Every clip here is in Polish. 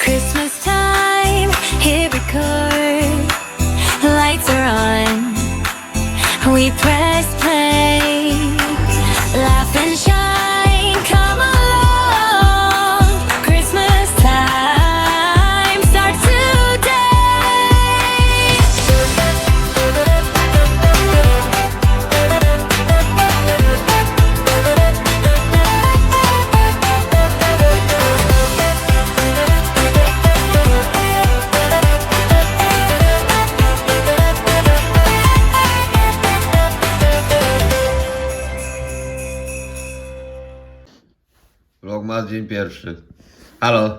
Christmas time, hit record. Lights are on. We press dzień pierwszy. Halo.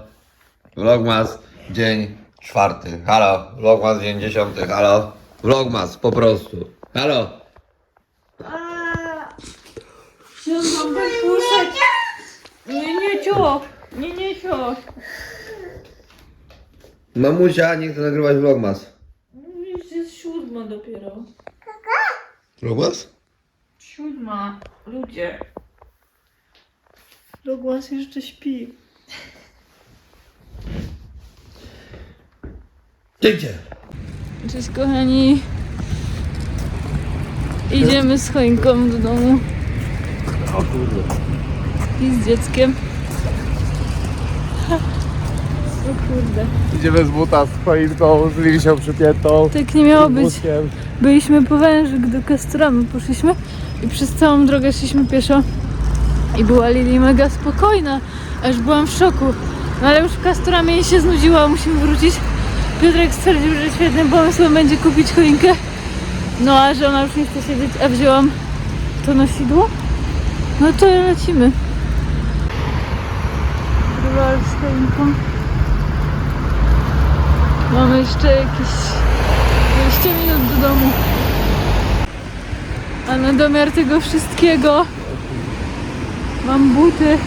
Vlogmas dzień czwarty. Halo. Vlogmas dzień dziesiąty. Halo. Vlogmas po prostu. Halo. Chciałam wam puszczać. Nie, nie, cio. Nie, nie, cio. Mamusia nie chce nagrywać vlogmas. Już jest siódma dopiero. Vlogmas? Siódma. Ludzie. Rogłas jeszcze śpi. Dzięcie. Cześć kochani. Idziemy z choinką do domu. O kurde. I z dzieckiem. O kurde. Idziemy z buta z choinką, z lisią przypiętą. Tak nie miało być. Byliśmy po wężyk do poszliśmy i przez całą drogę szliśmy pieszo i była Lili mega spokojna, aż byłam w szoku. No ale już w Kastoramie jej się znudziła, musimy wrócić. Piotrek stwierdził, że świetnym pomysłem będzie kupić choinkę. No a że ona już nie chce siedzieć, a wzięłam to nosidło. No to lecimy. Rywal z choinką. Mamy jeszcze jakieś 20 minut do domu. A na domiar tego wszystkiego mam buty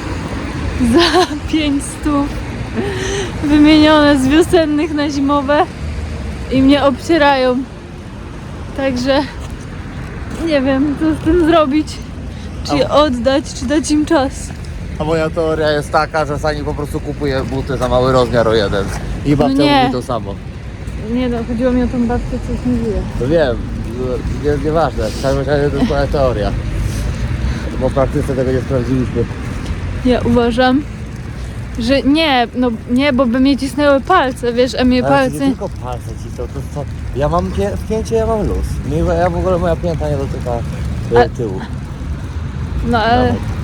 za 500 wymienione z wiosennych na zimowe i mnie obcierają. Także nie wiem, co z tym zrobić. Czy je oddać, czy dać im czas. A moja teoria jest taka, że Sani po prostu kupuje buty za mały rozmiar o jeden. I babcia No nie. mówi to samo. Nie no, chodziło mi o tą babcię, co mówiła. To wiem, nie, nieważne. W każdym razie to jest moja teoria. Bo w praktyce tego nie sprawdziliśmy. Ja uważam, że nie, no nie, bo by mnie cisnęły palce, wiesz, a mnie Ale palce... nie tylko palce ci to, to, to Ja mam pie, w pięcie, ja mam luz. Ja w ogóle moja pięta nie dotyka e, tyłu. No ale... Nawet.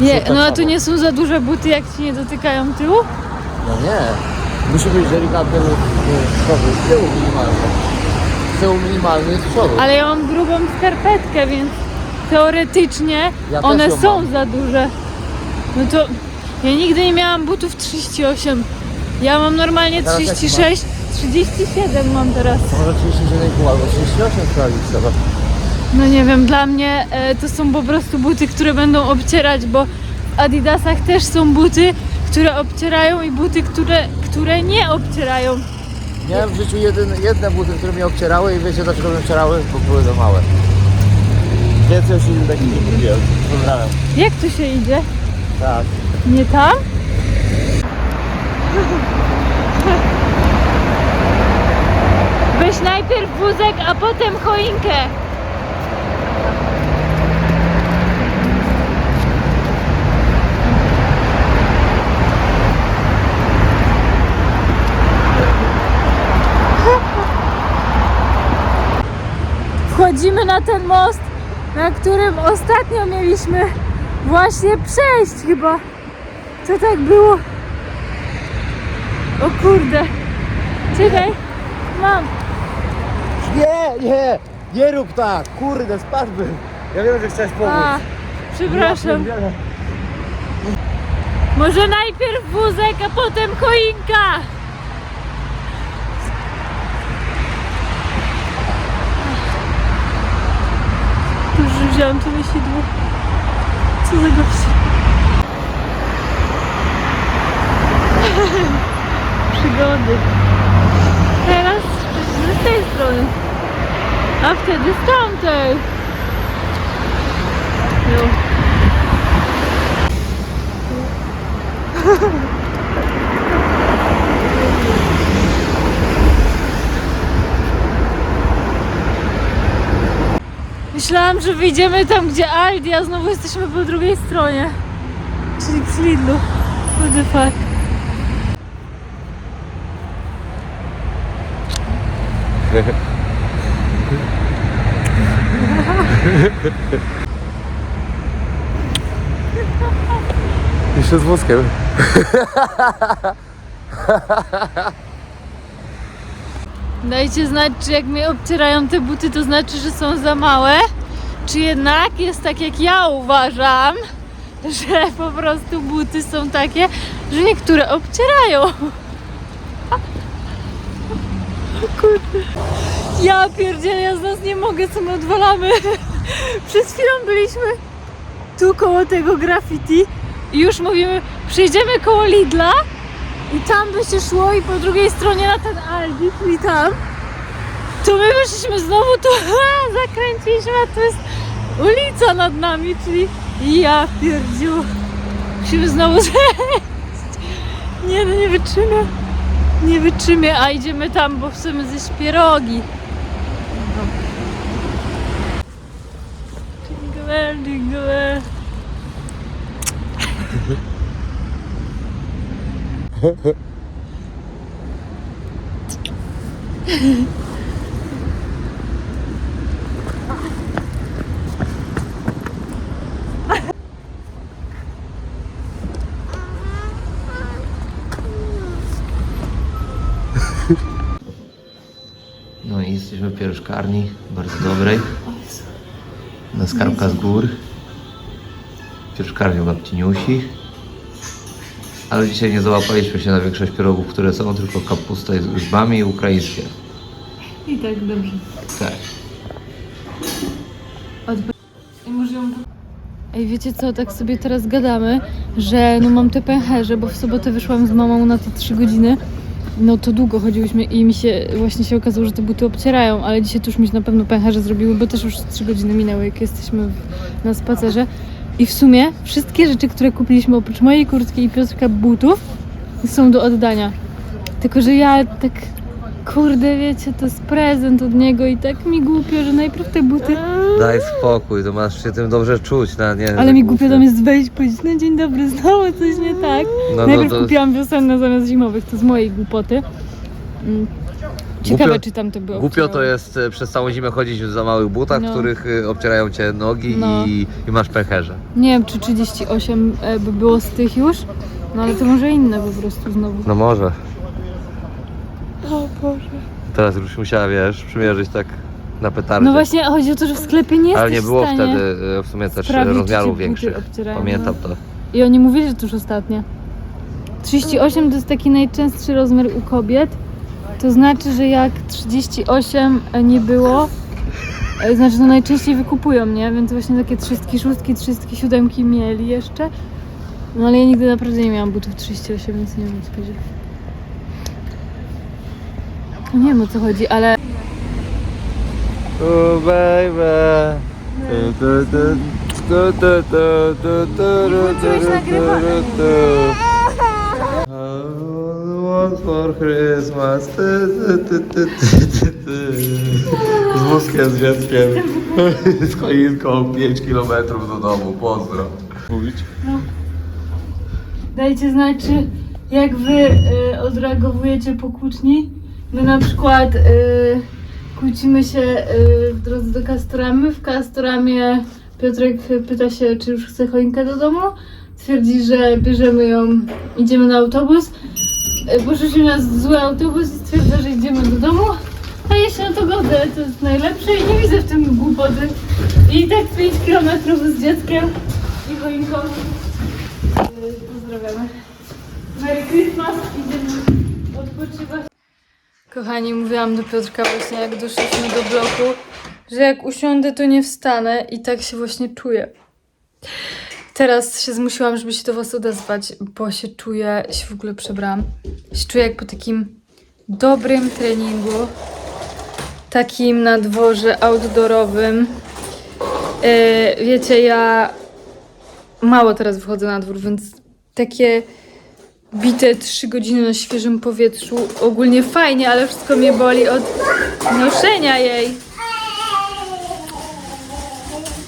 Nie, no a samo. nie są za duże buty, jak ci nie dotykają tyłu? No nie. Musi być delikatny luz z przodu, z tyłu minimalny. Z tyłu minimalny, z przodu. Ale ja mam grubą skarpetkę, więc teoretycznie Ja one są mam. za duże. No to ja nigdy nie miałam butów 38. Ja mam normalnie Teraz jaki 36, 37 mam teraz. To może 37,5 albo 38 sprawdzić trzeba. No nie wiem, dla mnie e, to są po prostu buty, które będą obcierać, bo w Adidasach też są buty, które obcierają i buty, które, które nie obcierają. Miałem w życiu jeden, jedne buty, które mnie obcierały i wiecie dlaczego mnie obcierały? Bo były za małe. Więcej już nie kupiłem. Pozdrawiam. Jak tu się idzie? Tak. Nie tam? Weź najpierw wózek, a potem choinkę. Wchodzimy na ten most, na którym ostatnio mieliśmy właśnie przejść chyba. Co tak było? O kurde. Czekaj. Mam. Nie, nie! Nie rób tak! Kurde, spadłbym! Ja wiem, że chciałeś pomóc. A, przepraszam. Może najpierw wózek, a potem choinka. Już wziąłem to myśidło. Co za gość. Przygody. Teraz z tej strony. A wtedy z tamtej. No. Że wyjdziemy tam, gdzie Aldi, a znowu jesteśmy po drugiej stronie. Czyli przy Lidlu. What the fuck. Jeszcze z wózkiem. Dajcie znać, czy jak mnie obcierają te buty, to znaczy, że są za małe, czy jednak jest tak, jak ja uważam, że po prostu buty są takie, że niektóre obcierają. Kurde. Ja pierdzielę, ja z nas nie mogę, co my odwalamy. Przed chwilą byliśmy tu koło tego graffiti i już mówimy, przejdziemy koło Lidla i tam by się szło i po drugiej stronie na ten Aldi, czyli tam, to my wyszliśmy znowu tu, zakręciliśmy, a to jest ulica nad nami, czyli ja pierdziu. Musimy znowu zejść. Nie no, nie wytrzymię. Nie wytrzymię, a idziemy tam, bo chcemy zjeść pierogi. Jingle jingle i jesteśmy w pieruszkarni, bardzo dobrej. Na skarbka z gór. Pieruszkarnią babci Niusi. Ale dzisiaj nie załapaliśmy się na większość pierogów, które są, tylko kapusta z grzybami i ukraińskie. I tak dobrze. Tak. I może ją... Ej, wiecie co, tak sobie teraz gadamy, że no mam te pęcherze, bo w sobotę wyszłam z mamą na te 3 godziny. No to długo chodziłyśmy i mi się właśnie się okazało, że te buty obcierają, ale dzisiaj to już mi się na pewno pęcherze zrobiły, bo też już 3 godziny minęły, jak jesteśmy w, na spacerze. I w sumie wszystkie rzeczy, które kupiliśmy oprócz mojej kurtki i Piotrka butów są do oddania. Tylko, że ja tak, kurde, wiecie, to jest prezent od niego i tak mi głupio, że najpierw te buty... Daj spokój, to masz się tym dobrze czuć, na nie. Ale mi głupio tam jest wejść, powiedzieć, no dzień dobry, znowu coś nie tak. No, no Najpierw to- kupiłam wiosenne zamiast zimowych, to z mojej głupoty. Mm. Ciekawe, Głupio- czy tam to było. Głupio to jest e, przez całą zimę chodzić w za małych butach, No. w których e, obcierają cię nogi No. i, i masz pęcherze. Nie wiem, czy 38 e, by było z tych już, no ale to może inne po prostu znowu. No może. Boże. Teraz już musiała, wiesz, przymierzyć tak na petardzie. No właśnie, chodzi o to, że w sklepie nie Ale jesteś nie było w stanie. wtedy e, w sumie też sprawdzić, czy rozmiarów cię buty większych. obcierają, Pamiętam no. to. I oni mówili, że to już ostatnie. 38 to jest taki najczęstszy rozmiar u kobiet. To znaczy, że jak 38 nie było, e, znaczy no najczęściej wykupują, nie? Więc właśnie takie 36, 37 mieli jeszcze. No ale ja nigdy naprawdę nie miałam butów 38, więc nie wiem co powiedzieć. No Nie wiem o co chodzi, ale Oh baby. For Christmas. Ty, ty, ty, ty, ty, ty, ty. Z wózkiem, z dzieckiem. Z choinką 5 km do domu. Pozdro. Mówić? Dajcie znać, czy jak wy y, odreagowujecie po kłótni. My na przykład y, kłócimy się y, w drodze do Kastoramy. W Kastoramie Piotrek pyta się, czy już chce choinkę do domu. Twierdzi, że bierzemy ją, idziemy na autobus. Y, Poszliśmy na zły autobus i stwierdza, że idziemy do domu. A ja się na to godzę, to jest najlepsze i nie widzę w tym głupoty. I tak 5 km z dzieckiem i choinką. Y, Pozdrawiamy. Merry Christmas, idziemy odpoczywać. Kochani, mówiłam do Piotrka właśnie jak doszliśmy do bloku, że jak usiądę to nie wstanę i tak się właśnie czuję. Teraz się zmusiłam, żeby się do was odezwać, bo się czuję, się w ogóle przebrałam. Się czuję jak po takim dobrym treningu, takim na dworze outdoorowym. Yy, wiecie, ja mało teraz wychodzę na dwór, więc takie bite trzy godziny na świeżym powietrzu ogólnie fajnie, ale wszystko mnie boli od noszenia jej.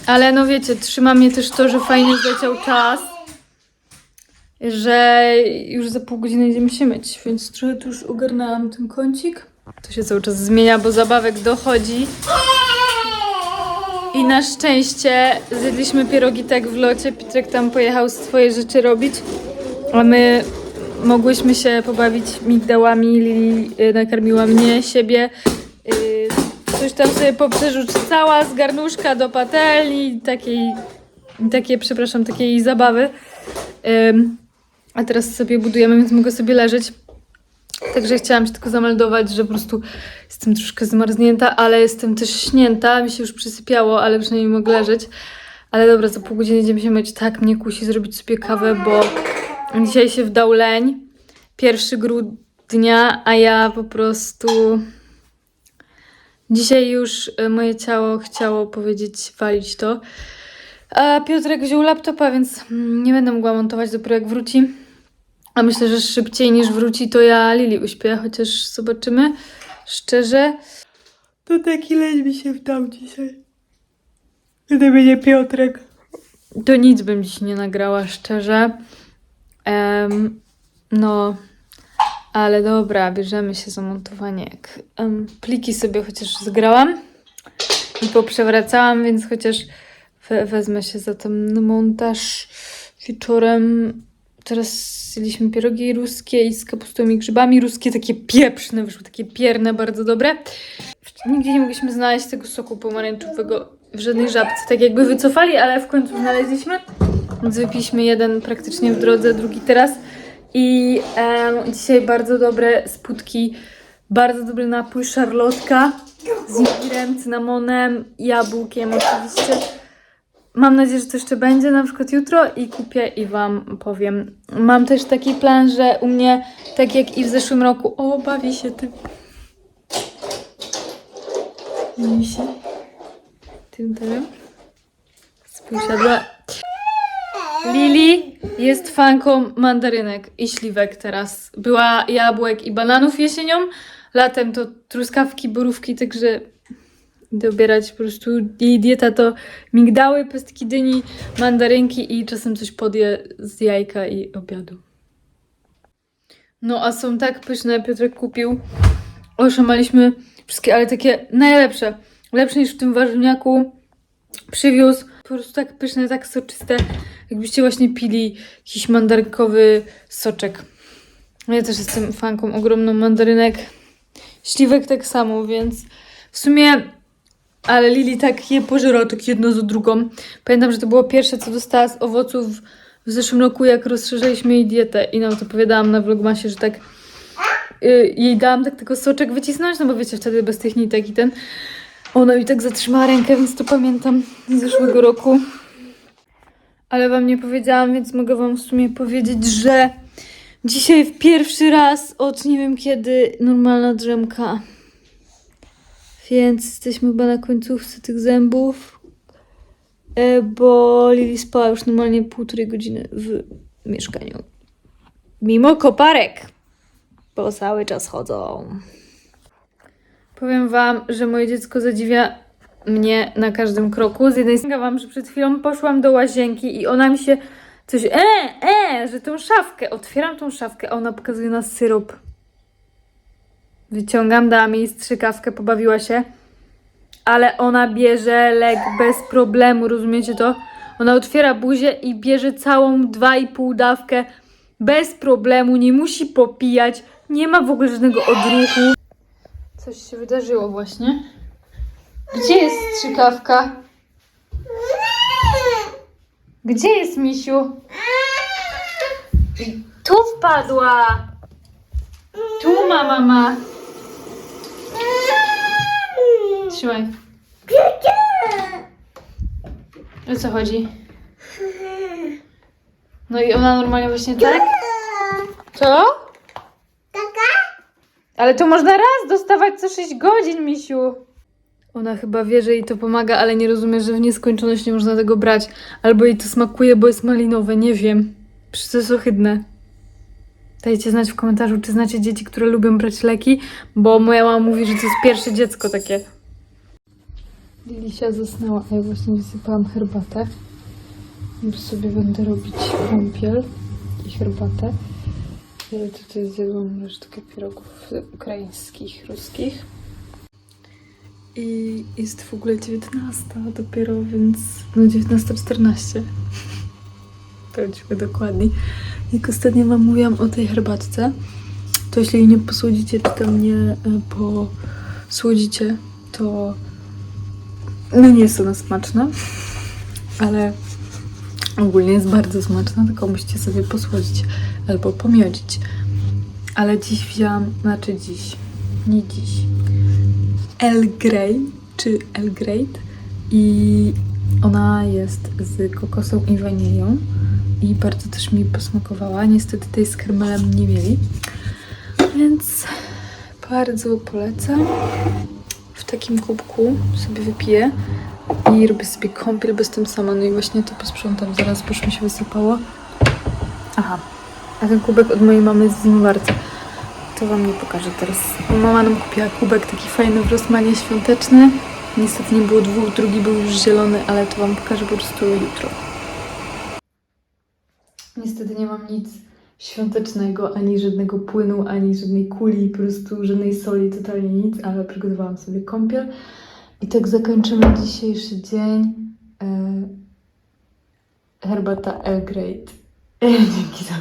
Ale no wiecie, trzyma mnie też to, że fajnie zleciał czas, że już za pół godziny idziemy się myć, więc trochę tu już ogarnęłam ten kącik. To się cały czas zmienia, bo zabawek dochodzi. I na szczęście zjedliśmy pierogi tak w locie. Piotrek tam pojechał swoje rzeczy robić, a my mogłyśmy się pobawić migdałami. Lili y, nakarmiła mnie, siebie. y, Coś tam sobie poprzerzucała z garnuszka do patelni, takiej, takie, przepraszam, takiej zabawy. A teraz sobie budujemy, więc mogę sobie leżeć. Także chciałam się tylko zameldować, że po prostu jestem troszkę zmarznięta, ale jestem też śnięta. Mi się już przysypiało, ale przynajmniej mogę leżeć. Ale dobra, za pół godziny idziemy się myć. Tak mnie kusi zrobić sobie kawę, bo dzisiaj się wdał leń. 1 grudnia, a ja po prostu... Dzisiaj już e, moje ciało chciało powiedzieć walić to. A Piotrek wziął laptopa, więc mm, nie będę mogła montować dopiero jak wróci. A myślę, że szybciej niż wróci, to ja Lili uśpię, chociaż zobaczymy. Szczerze, to taki leń mi się wdał dzisiaj. Gdyby będzie Piotrek. To nic bym dziś nie nagrała, szczerze. Em, no, ale dobra, bierzemy się za montowanie. Em, pliki sobie chociaż zgrałam i poprzewracałam, więc chociaż we, wezmę się za ten montaż wieczorem. Teraz zjedliśmy pierogi ruskie i z kapustą i grzybami. Ruskie takie pieprzne, wyszły takie pierne, bardzo dobre. Nigdzie nie mogliśmy znaleźć tego soku pomarańczowego w żadnej żabce. Tak jakby wycofali, ale w końcu znaleźliśmy. Więc wypiliśmy jeden praktycznie w drodze, drugi teraz. I dzisiaj bardzo dobre spódki, bardzo dobry napój szarlotka z imbirem, cynamonem, jabłkiem oczywiście. Mam nadzieję, że to jeszcze będzie na przykład jutro i kupię i Wam powiem. Mam też taki plan, że u mnie, tak jak i w zeszłym roku, o, bawi się tym. Bawi się tym terem. Lili jest fanką mandarynek i śliwek teraz. Była jabłek i bananów jesienią, latem to truskawki, borówki, także dobierać po prostu jej dieta to migdały, pestki dyni, mandarynki i czasem coś podje z jajka i obiadu. No a są tak pyszne, Piotrek kupił. Oszamaliśmy wszystkie, ale takie najlepsze. Lepsze niż w tym warzywniaku. Przywiózł. Po prostu tak pyszne, tak soczyste. Jakbyście właśnie pili jakiś mandarynkowy soczek. Ja też jestem fanką ogromną mandarynek. Śliwek tak samo, więc w sumie ale Lili tak je pożerała tak jedno za drugą. Pamiętam, że to było pierwsze, co dostała z owoców w zeszłym roku, jak rozszerzyliśmy jej dietę. I nam to opowiadałam na vlogmasie, że tak y, jej dałam tak tylko soczek wycisnąć, no bo wiecie, wtedy bez tych nitek i ten. Ona mi tak zatrzymała rękę, więc to pamiętam z zeszłego roku. Ale wam nie powiedziałam, więc mogę wam w sumie powiedzieć, że dzisiaj w pierwszy raz od nie wiem kiedy normalna drzemka. Więc jesteśmy chyba na końcówce tych zębów, e, bo Lili spała już normalnie półtorej godziny w mieszkaniu. Mimo koparek, bo cały czas chodzą. Powiem wam, że moje dziecko zadziwia mnie na każdym kroku. Z jednej strony wam, że przed chwilą poszłam do łazienki i ona mi się coś, e, e, że tą szafkę, otwieram tą szafkę, a ona pokazuje na syrop. Wyciągam, dałam jej strzykawkę, pobawiła się. Ale ona bierze lek bez problemu, rozumiecie to? Ona otwiera buzię i bierze całą 2,5 dawkę bez problemu, nie musi popijać, nie ma w ogóle żadnego odruchu. Coś się wydarzyło właśnie. Gdzie jest strzykawka? Gdzie jest misiu? Tu wpadła. Tu ma mama. Trzymaj. O co chodzi? No i ona normalnie właśnie tak? Co? Ale to można raz dostawać co 6 godzin, misiu. Ona chyba wie, że jej to pomaga, ale nie rozumie, że w nieskończoność nie można tego brać. Albo jej to smakuje, bo jest malinowe, nie wiem. Przecież to jest ohydne. Dajcie znać w komentarzu, czy znacie dzieci, które lubią brać leki, bo moja mama mówi, że to jest pierwsze dziecko takie. Lilisia zasnęła, a ja właśnie wysypałam herbatę. Już sobie będę robić kąpiel i herbatę. Ja tutaj zjadłam resztkę pierogów ukraińskich, ruskich. I jest w ogóle 19 dopiero, więc no 19.14. To bądźmy dokładni. Jak ostatnio wam mówiłam o tej herbatce, to jeśli jej nie posłodzicie, tylko mnie e, posłodzicie, to no nie jest ona smaczna, ale ogólnie jest bardzo smaczna, tylko musicie sobie posłodzić albo pomiodzić. Ale dziś wzięłam, znaczy dziś, nie dziś, El Grey, czy El Great i ona jest z kokosą i wanilią i bardzo też mi posmakowała. Niestety tej z karmelem nie mieli, więc bardzo polecam. W takim kubku sobie wypiję i robię sobie kąpiel bez tym sama. No i właśnie to posprzątam zaraz, bo już mi się wysypało. Aha, a ten kubek od mojej mamy z zimnowarce. To wam nie pokażę teraz. Mama nam kupiła kubek taki fajny w Rosmanie świąteczny. Niestety nie było dwóch, drugi był już zielony, ale to wam pokażę po prostu jutro. Niestety nie mam nic świątecznego, ani żadnego płynu, ani żadnej kuli, po prostu żadnej soli, totalnie nic, ale przygotowałam sobie kąpiel. I tak zakończymy dzisiejszy dzień. E, herbata El Great. Dzięki za